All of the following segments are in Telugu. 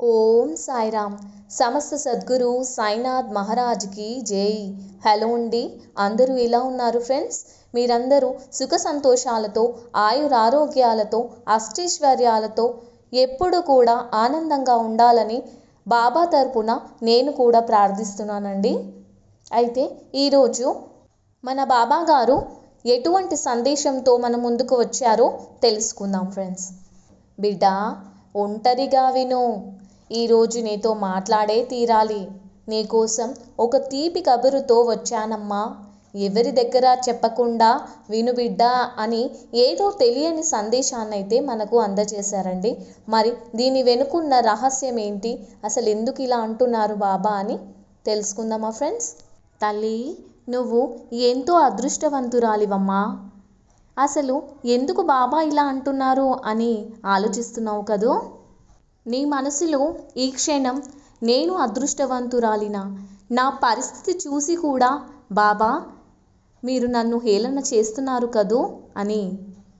ఓం సాయిరామ్. సమస్త సద్గురు సాయినాథ్ మహారాజ్కి జై. హలో అండి అందరూ ఎలా ఉన్నారు ఫ్రెండ్స్? మీరందరూ సుఖ సంతోషాలతో ఆయురారోగ్యాలతో అష్టైశ్వర్యాలతో ఎప్పుడు కూడా ఆనందంగా ఉండాలని బాబా తరపున నేను కూడా ప్రార్థిస్తున్నానండి. అయితే ఈరోజు మన బాబా గారు ఎటువంటి సందేశంతో మన ముందుకు వచ్చారో తెలుసుకుందాం ఫ్రెండ్స్. బిడ్డ ఒంటరిగా విను. ఈరోజు నీతో మాట్లాడే తీరాలి. నీకోసం ఒక తీపి కబురుతో వచ్చానమ్మా. ఎవరి దగ్గర చెప్పకుండా వినుబిడ్డ అని ఏదో తెలియని సందేశాన్నైతే మనకు అందజేశారండి. మరి దీని వెనుకున్న రహస్యం ఏంటి అసలు ఎందుకు ఇలా అంటున్నారు బాబా అని తెలుసుకుందామా ఫ్రెండ్స్? తల్లి నువ్వు ఎంతో అదృష్టవంతురాలివమ్మా. అసలు ఎందుకు బాబా ఇలా అంటున్నారు అని ఆలోచిస్తున్నావు కదూ? నీ మనసులో ఈ క్షణం నేను అదృష్టవంతురాలిన? నా పరిస్థితి చూసి కూడా బాబా మీరు నన్ను హేళన చేస్తున్నారు కదూ? అని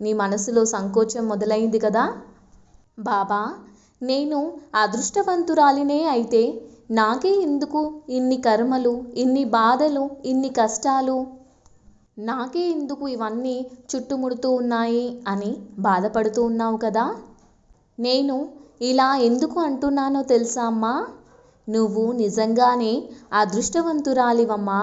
నీ మనసులో సంకోచం మొదలైంది కదా? బాబా నేను అదృష్టవంతురాలినే అయితే నాకే ఎందుకు ఇన్ని కర్మలు ఇన్ని బాధలు ఇన్ని కష్టాలు? నాకే ఎందుకు ఇవన్నీ చుట్టుముడుతూ ఉన్నాయి అని బాధపడుతూ ఉన్నావు కదా? నేను ఇలా ఎందుకు అంటున్నానో తెలుసా అమ్మా? నువ్వు నిజంగానే అదృష్టవంతురాలివమ్మా.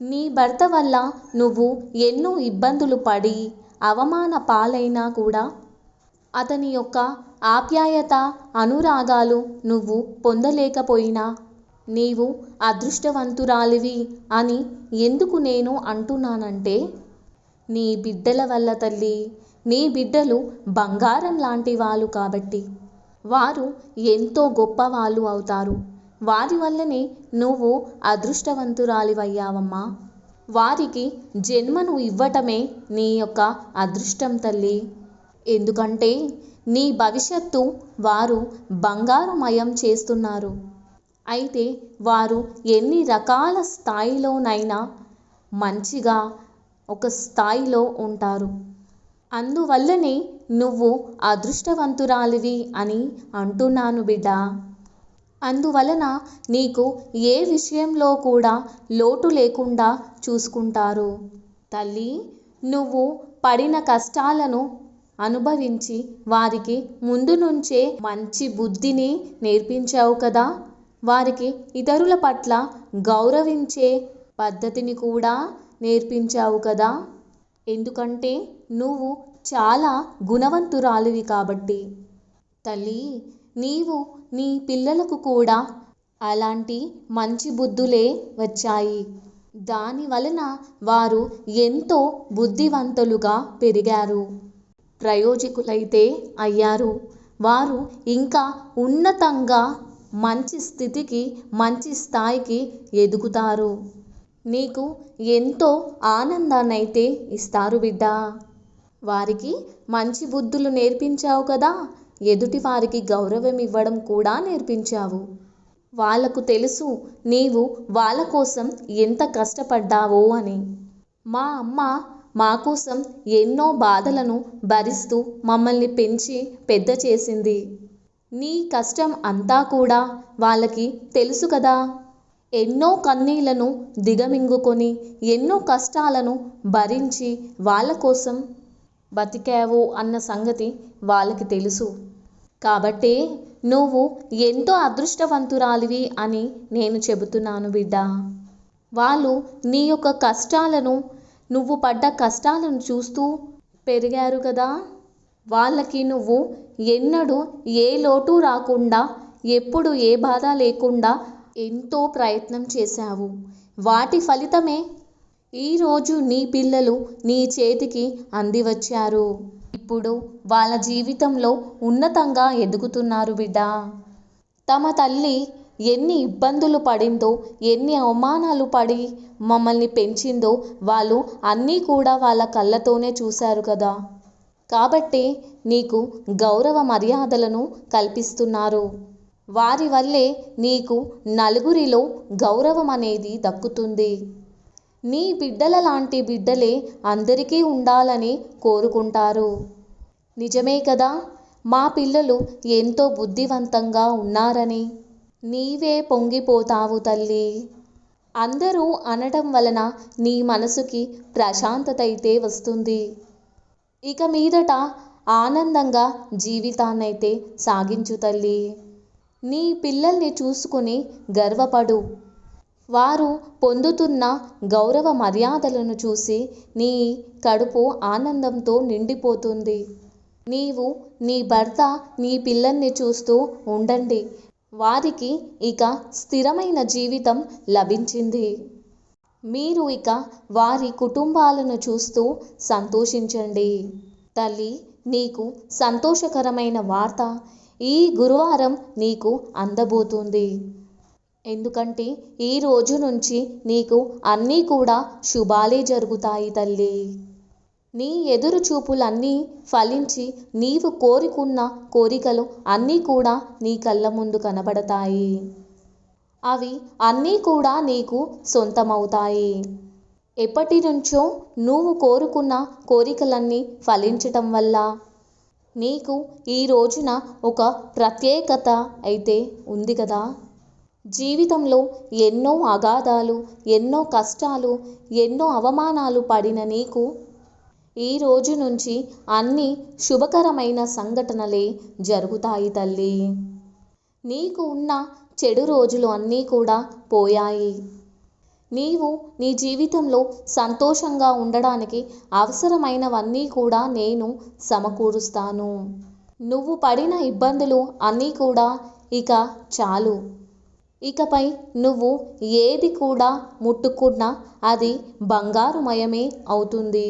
నీ భర్త వల్ల నువ్వు ఎన్నో ఇబ్బందులు పడి అవమాన పాలైనా కూడా అతని యొక్క ఆప్యాయత అనురాగాలు నువ్వు పొందలేకపోయినా నీవు అదృష్టవంతురాలివి అని ఎందుకు నేను అంటున్నానంటే నీ బిడ్డల వల్ల తల్లి. నీ బిడ్డలు బంగారం లాంటి వాళ్ళు కాబట్టి. వారు ఎంతో గొప్పవాళ్ళు అవుతారు. వారి వల్లనే నువ్వు అదృష్టవంతురాలివయ్యావమ్మా. వారికి జన్మను ఇవ్వటమే నీ యొక్క అదృష్టం తల్లి. ఎందుకంటే నీ భవిష్యత్తు వారు బంగారుమయం చేస్తున్నారు. అయితే వారు ఎన్ని రకాల స్థాయిలోనైనా మంచిగా ఒక స్థాయిలో ఉంటారు. అందువల్లనే నువ్వు అదృష్టవంతురాలివి అని అంటున్నాను బిడ్డ. అందువలన నీకు ఏ విషయంలో కూడా లోటు లేకుండా చూసుకుంటారు. తల్లి నువ్వు పడిన కష్టాలను అనుభవించి వారికి ముందు నుంచే మంచి బుద్ధిని నేర్పించావు కదా. వారికి ఇతరుల పట్ల గౌరవించే పద్ధతిని కూడా నేర్పించావు కదా. ఎందుకంటే నువ్వు చాలా గుణవంతురాలివి కాబట్టి. తల్లి నీవు నీ పిల్లలకు కూడా అలాంటి మంచి బుద్ధులే వచ్చాయి. దాని వలన వారు ఎంతో బుద్ధివంతులుగా పెరిగారు. ప్రయోజకులైతే అయ్యారు. వారు ఇంకా ఉన్నతంగా మంచి స్థితికి మంచి స్థాయికి ఎదుగుతారు. నీకు ఎంతో ఆనందాన్నైతే ఇస్తారు బిడ్డ. వారికి మంచి బుద్ధులు నేర్పించావు కదా ఎదుటి వారికి గౌరవం ఇవ్వడం కూడా నేర్పించావు. వాళ్ళకు తెలుసు నీవు వాళ్ళ కోసం ఎంత కష్టపడ్డావో అని. మా అమ్మ మా కోసం ఎన్నో బాధలను భరిస్తూ మమ్మల్ని పెంచి పెద్ద చేసింది. నీ కష్టం అంతా కూడా వాళ్ళకి తెలుసు కదా. ఎన్నో కన్నీళ్ళను దిగమింగుకొని ఎన్నో కష్టాలను భరించి వాళ్ళ కోసం బతికావు అన్న సంగతి వాళ్ళకి తెలుసు. కాబట్టి నువ్వు ఎంతో అదృష్టవంతురాలివి అని నేను చెబుతున్నాను బిడ్డ. వాళ్ళు నీ యొక్క కష్టాలను నువ్వు పడ్డ కష్టాలను చూస్తూ పెరిగారు కదా. వాళ్ళకి నువ్వు ఎన్నడూ ఏ లోటు రాకుండా ఎప్పుడు ఏ బాధ లేకుండా ఎంతో ప్రయత్నం చేశావు. వాటి ఫలితమే ఈరోజు నీ పిల్లలు నీ చేతికి అందివచ్చారు. ఇప్పుడు వాళ్ళ జీవితంలో ఉన్నతంగా ఎదుగుతున్నారు బిడ్డ. తమ తల్లి ఎన్ని ఇబ్బందులు పడిందో ఎన్ని అవమానాలు పడి మమ్మల్ని పెంచిందో వాళ్ళు అన్నీ కూడా వాళ్ళ కళ్ళతోనే చూశారు కదా. కాబట్టి నీకు గౌరవ మర్యాదలను కల్పిస్తున్నారు. వారి వల్లే నీకు నలుగురిలో గౌరవం అనేది దక్కుతుంది. నీ బిడ్డల లాంటి బిడ్డలే అందరికీ ఉండాలని కోరుకుంటారు. నిజమే కదా? మా పిల్లలు ఎంతో బుద్ధివంతంగా ఉన్నారని. నీవే పొంగిపోతావు తల్లి. అందరూ అనటం వలన నీ మనసుకి ప్రశాంతత అయితే వస్తుంది. ఇక మీదట ఆనందంగా జీవితాన్నైతే సాగించు తల్లి. నీ పిల్లల్ని చూసుకుని గర్వపడు. వారు పొందుతున్న గౌరవ మర్యాదలను చూసి నీ కడుపు ఆనందంతో నిండిపోతుంది. నీవు నీ భర్త నీ పిల్లల్ని చూస్తూ ఉండండి. వారికి ఇక స్థిరమైన జీవితం లభించింది. మీరు ఇక వారి కుటుంబాలను చూస్తూ సంతోషించండి. తల్లి నీకు సంతోషకరమైన వార్త. ఈ గురువారం నీకు అందబోతుంది. ఎందుకంటే ఈ రోజు నుంచి నీకు అన్నీ కూడా శుభాలే జరుగుతాయి తల్లి. నీ ఎదురు చూపులన్నీ ఫలించి నీవు కోరుకున్న కోరికలు అన్నీ కూడా నీ కళ్ళ ముందు కనబడతాయి. అవి అన్నీ కూడా నీకు సొంతమవుతాయి. ఎప్పటి నుంచో నువ్వు కోరుకున్న కోరికలన్నీ ఫలించటం వల్ల నీకు ఈ రోజున ఒక ప్రత్యేకత అయితే ఉంది కదా? జీవితంలో ఎన్నో అగాధాలు ఎన్నో కష్టాలు ఎన్నో అవమానాలు పడిన నీకు ఈ రోజు నుంచి అన్ని శుభకరమైన సంఘటనలే జరుగుతాయి తల్లి. నీకు ఉన్న చెడు రోజులు అన్నీ కూడా పోయాయి. నీవు నీ జీవితంలో సంతోషంగా ఉండడానికి అవసరమైనవన్నీ కూడా నేను సమకూరుస్తాను. నువ్వు పడిన ఇబ్బందులు అన్నీ కూడా ఇక చాలు. ఇకపై నువ్వు ఏది కూడా ముట్టుకున్నా అది బంగారుమయమే అవుతుంది.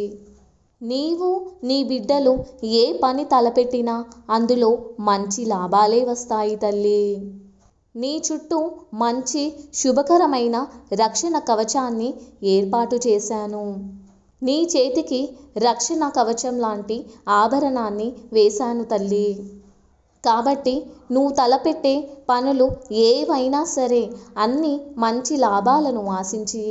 నీవు నీ బిడ్డలు ఏ పని తలపెట్టినా అందులో మంచి లాభాలే వస్తాయి తల్లి. నీ చుట్టూ మంచి శుభకరమైన రక్షణ కవచాన్ని ఏర్పాటు చేశాను. నీ చేతికి రక్షణ కవచం లాంటి ఆభరణాన్ని వేశాను తల్లి. కాబట్టి నువ్వు తలపెట్టే పనులు ఏవైనా సరే అన్ని మంచి లాభాలను ఆశించి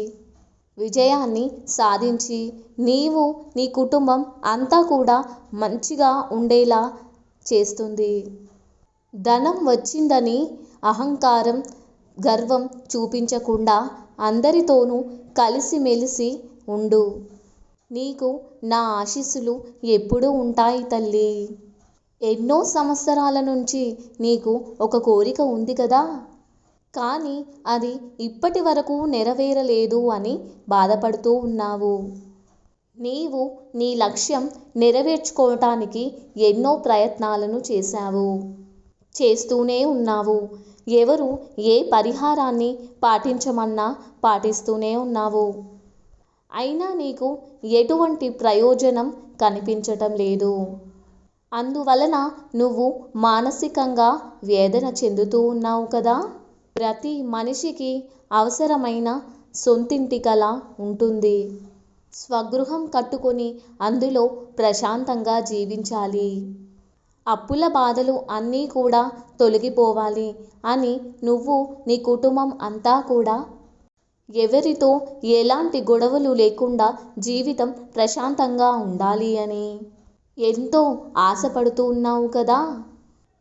విజయాన్ని సాధించి నీవు నీ కుటుంబం అంతా కూడా మంచిగా ఉండేలా చేస్తుంది. ధనం వచ్చిందని అహంకారం గర్వం చూపించకుండా అందరితోనూ కలిసిమెలిసి ఉండు. నీకు నా ఆశీస్సులు ఎప్పుడూ ఉంటాయి తల్లి. ఎన్నో సంవత్సరాల నుంచి నీకు ఒక కోరిక ఉంది కదా? కానీ అది ఇప్పటి వరకు నెరవేరలేదు అని బాధపడుతూ ఉన్నావు. నీవు నీ లక్ష్యం నెరవేర్చుకోవటానికి ఎన్నో ప్రయత్నాలను చేశావు. చేస్తూనే ఉన్నావు. ఎవరు ఏ పరిహారాన్ని పాటించమన్నా పాటిస్తూనే ఉన్నావు. అయినా నీకు ఎటువంటి ప్రయోజనం కనిపించటం లేదు. అందువలన నువ్వు మానసికంగా వేదన చెందుతూ ఉన్నావు కదా? ప్రతి మనిషికి అవసరమైన సొంతింటి కల ఉంటుంది. స్వగృహం కట్టుకొని అందులో ప్రశాంతంగా జీవించాలి. అప్పుల బాధలు అన్నీ కూడా తొలగిపోవాలి అని నువ్వు నీ కుటుంబం అంతా కూడా. ఎవరితో ఎలాంటి గొడవలు లేకుండా జీవితం ప్రశాంతంగా ఉండాలి అని. ఎంతో ఆశపడుతూ ఉన్నావు కదా?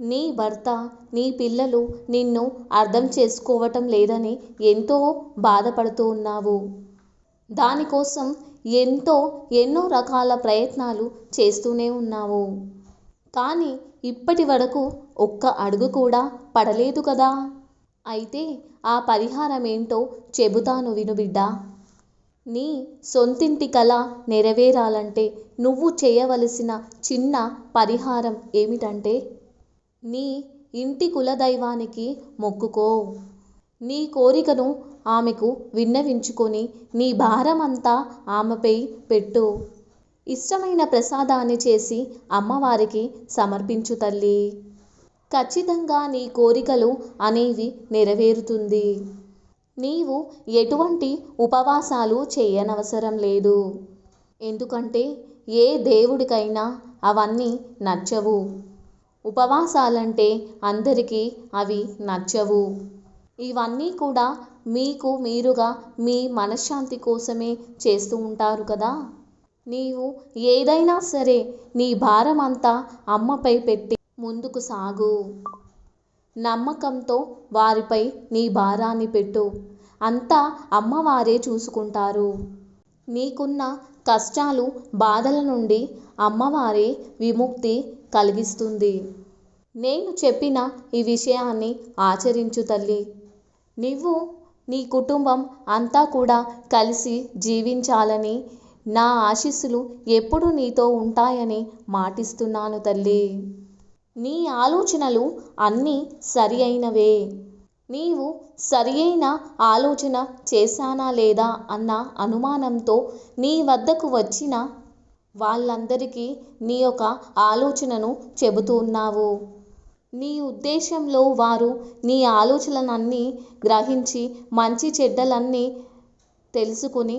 నీ భర్త నీ పిల్లలు నిన్ను అర్థం చేసుకోవటం లేదని ఎంతో బాధపడుతూ ఉన్నావు. దానికోసం ఎంతో ఎన్నో రకాల ప్రయత్నాలు చేస్తూనే ఉన్నావు. కానీ ఇప్పటి వరకు ఒక్క అడుగు కూడా పడలేదు కదా? అయితే ఆ పరిహారం ఏంటో చెబుతాను విను బిడ్డ. నీ సొంతింటి కల నెరవేరాలంటే నువ్వు చేయవలసిన చిన్న పరిహారం ఏమిటంటే నీ ఇంటి కులదైవానికి మొక్కుకో. నీ కోరికను ఆమెకు విన్నవించుకొని నీ భారమంతా ఆమెపై పెట్టు. ఇష్టమైన ప్రసాదాన్ని చేసి అమ్మవారికి సమర్పించు తల్లి. ఖచ్చితంగా నీ కోరికలు అనేవి నెరవేరుతుంది. నీవు ఎటువంటి ఉపవాసాలు చేయనవసరం లేదు. ఎందుకంటే ఏ దేవుడికైనా అవన్నీ నచ్చవు. ఉపవాసాలంటే అందరికీ అవి నచ్చవు. ఇవన్నీ కూడా మీకు మీరుగా మీ మనశ్శాంతి కోసమే చేస్తూ ఉంటారు కదా? నీవు ఏదైనా సరే నీ భారం అంతా అమ్మపై పెట్టి ముందుకు సాగు. నమ్మకంతో వారిపై నీ భారాన్ని పెట్టు. అంతా అమ్మవారే చూసుకుంటారు. నీకున్న కష్టాలు బాధల నుండి అమ్మవారే విముక్తి కలిగిస్తుంది. నేను చెప్పిన ఈ విషయాన్ని ఆచరించు తల్లి. నువ్వు నీ కుటుంబం అంతా కూడా కలిసి జీవించాలని నా ఆశీస్సులు ఎప్పుడు నీతో ఉంటాయని మాటిస్తున్నాను తల్లి. నీ ఆలోచనలు అన్నీ సరి అయినవే నీవు సరి అయిన ఆలోచన చేశానా లేదా అన్న అనుమానంతో నీ వద్దకు వచ్చిన వాళ్ళందరికీ నీ యొక్క ఆలోచనను చెబుతున్నావు నీ ఉద్దేశంలో వారు నీ ఆలోచనలన్నీ గ్రహించి మంచి చెడ్డలన్నీ తెలుసుకుని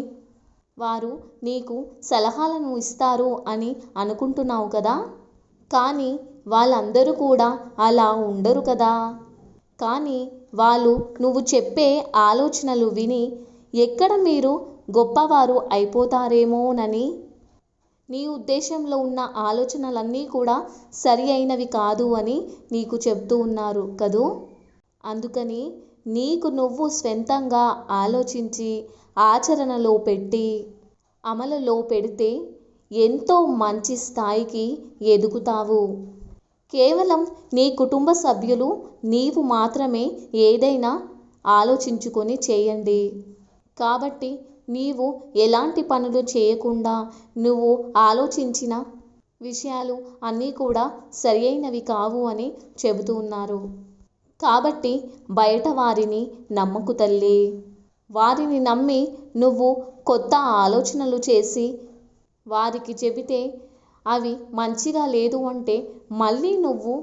వారు నీకు సలహాలను ఇస్తారు అని అనుకుంటున్నావు కదా? కానీ వాళ్ళందరూ కూడా అలా ఉండరు కదా. కానీ వాళ్ళు నువ్వు చెప్పే ఆలోచనలు విని ఎక్కడ మీరు గొప్పవారు అయిపోతారేమోనని? నీ ఉద్దేశంలో ఉన్న ఆలోచనలన్నీ కూడా సరి అయినవి కాదు అని నీకు చెప్తూ ఉన్నారు కదూ? అందుకని నీకు నువ్వు స్వంతంగా ఆలోచించి ఆచరణలో పెట్టి అమలులో పెడితే ఎంతో మంచి స్థాయికి ఎదుగుతావు. కేవలం నీ కుటుంబ సభ్యులు నీవు మాత్రమే ఏదైనా ఆలోచించుకొని చేయండి. కాబట్టి నీవు ఎలాంటి పనులు చేయకుండా నువ్వు ఆలోచించిన విషయాలు అన్నీ కూడా సరి అయినవి కావు అని చెబుతూ ఉన్నారు. కాబట్టి బయట వారిని నమ్మకు తల్లి. వారిని నమ్మి నువ్వు కొత్త ఆలోచనలు చేసి వారికి చెబితే అవి మంచిగా లేదు అంటే మళ్ళీ నువ్వు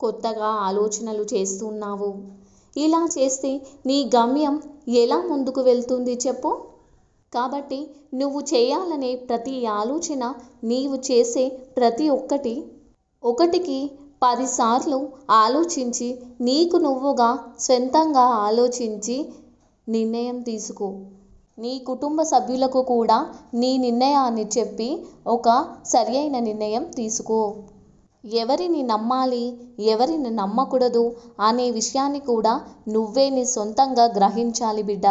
కొత్తగా ఆలోచనలు చేస్తున్నావు. ఇలా చేస్తే నీ గమ్యం ఎలా ముందుకు వెళ్తుంది చెప్పు. కాబట్టి నువ్వు చేయాలనే ప్రతి ఆలోచన నీవు చేసే ప్రతి ఒక్కటి ఒకటికి పదిసార్లు ఆలోచించి నీకు నువ్వుగా సొంతంగా ఆలోచించి నిర్ణయం తీసుకో. నీ కుటుంబ సభ్యులకు కూడా నీ నిర్ణయాన్ని చెప్పి ఒక సరి అయిన నిర్ణయం తీసుకో. ఎవరిని నమ్మాలి ఎవరిని నమ్మకూడదు అనే విషయాన్ని కూడా నువ్వే నీ సొంతంగా గ్రహించాలి బిడ్డ.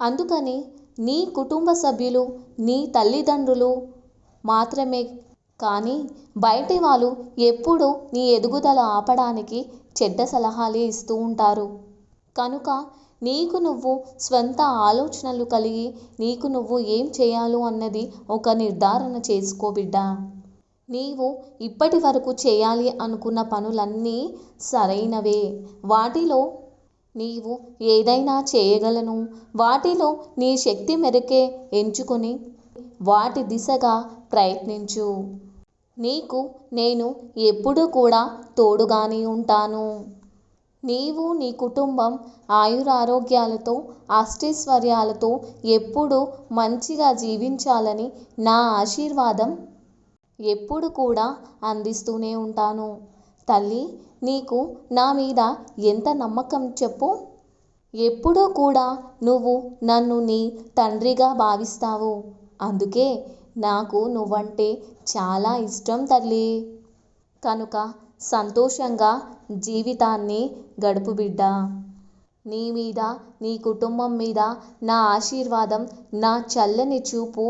అందుకని నీ కుటుంబ సభ్యులు నీ తల్లిదండ్రులు మాత్రమే కానీ బయటి వాళ్ళు ఎప్పుడూ నీ ఎదుగుదల ఆపడానికి చెడ్డ సలహాలే ఇస్తూ ఉంటారు. కనుక నీకు నువ్వు స్వంత ఆలోచనలు కలిగి నీకు నువ్వు ఏం చేయాలో అన్నది ఒక నిర్ధారణ చేసుకో బిడ్డా. నీవు ఇప్పటి వరకు చేయాలి అనుకున్న పనులన్నీ సరైనవే. వాటిలో నీవు ఏదైనా చేయగలను. వాటిలో నీ శక్తి మేరకే ఎంచుకొని వాటి దిశగా ప్రయత్నించు. నీకు నేను ఎప్పుడూ కూడా తోడుగానే ఉంటాను. నీవు నీ కుటుంబం ఆయురారోగ్యాలతో అష్టైశ్వర్యాలతో ఎప్పుడూ మంచిగా జీవించాలని నా ఆశీర్వాదం ఎప్పుడు కూడా అందిస్తూనే ఉంటాను. తల్లి నీకు నా మీద ఎంత నమ్మకం చెప్పు. ఎప్పుడూ కూడా నువ్వు నన్ను నీ తండ్రిగా భావిస్తావు. అందుకే నాకు నువ్వంటే చాలా ఇష్టం తల్లి. కనుక సంతోషంగా జీవితాన్ని గడుపు బిడ్డ. నీ మీద నీ కుటుంబం మీద నా ఆశీర్వాదం నా చల్లని చూపు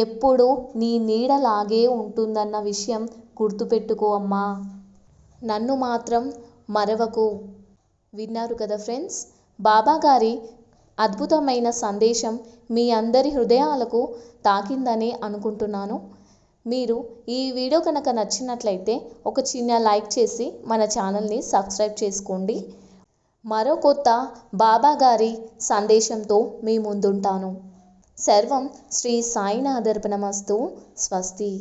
ఎప్పుడూ నీ నీడలాగే ఉంటుందన్న విషయం గుర్తుపెట్టుకో అమ్మా. నన్ను మాత్రం మరవకు. విన్నారు కదా ఫ్రెండ్స్? బాబా గారి అద్భుతమైన సందేశం మీ అందరి హృదయాలకు తాకిందని అనుకుంటున్నాను. మీరు ఈ వీడియో కనుక నచ్చినట్లయితే ఒక చిన్న లైక్ చేసి మన ఛానల్ని సబ్స్క్రైబ్ చేసుకోండి. మరో కొత్త బాబా గారి సందేశంతో మీ ముందుంటాను. సర్వం శ్రీ సాయినాథర్పణమస్తు. స్వస్తి.